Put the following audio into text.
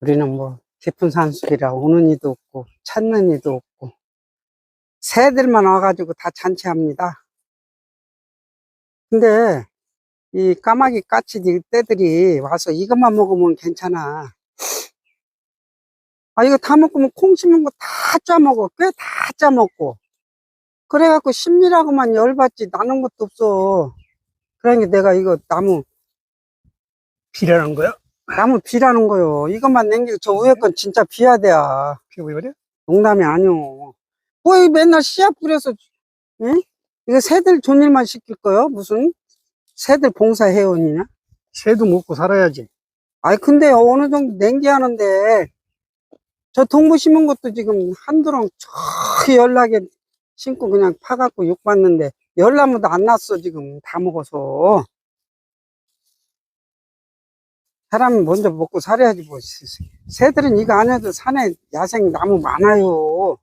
우리는 뭐 깊은 산속이라 오는 이도 없고 찾는 이도 없고 새들만 와가지고 다 잔치합니다. 근데 이 까마귀 까치 떼들이 와서 이것만 먹으면 괜찮아. 아 이거 다 먹으면 콩 심은 거 다 짜먹어. 꽤 다 짜먹고. 그래갖고 심리라고만 열받지 나는 것도 없어. 그러니까 내가 이거 나무 비라는 거야? 나무 비라는 거요. 이것만 남기고 저 위에 건 진짜 비야 돼야. 비 보여버려? 농담이 아니오. 뭐 맨날 씨앗 뿌려서, 응? 이거 새들 좋은 일만 시킬 거요? 무슨 새들 봉사 회원이냐? 새도 먹고 살아야지. 아이, 근데 어느 정도 냉기 하는데, 저 동부 심은 것도 지금 한두렁 저 연락에 심고 그냥 파갖고 욕 받는데, 열나무도 안 났어, 지금. 다 먹어서. 사람이 먼저 먹고 살아야지, 뭐. 새들은 이거 안 해도 산에 야생 나무 많아요.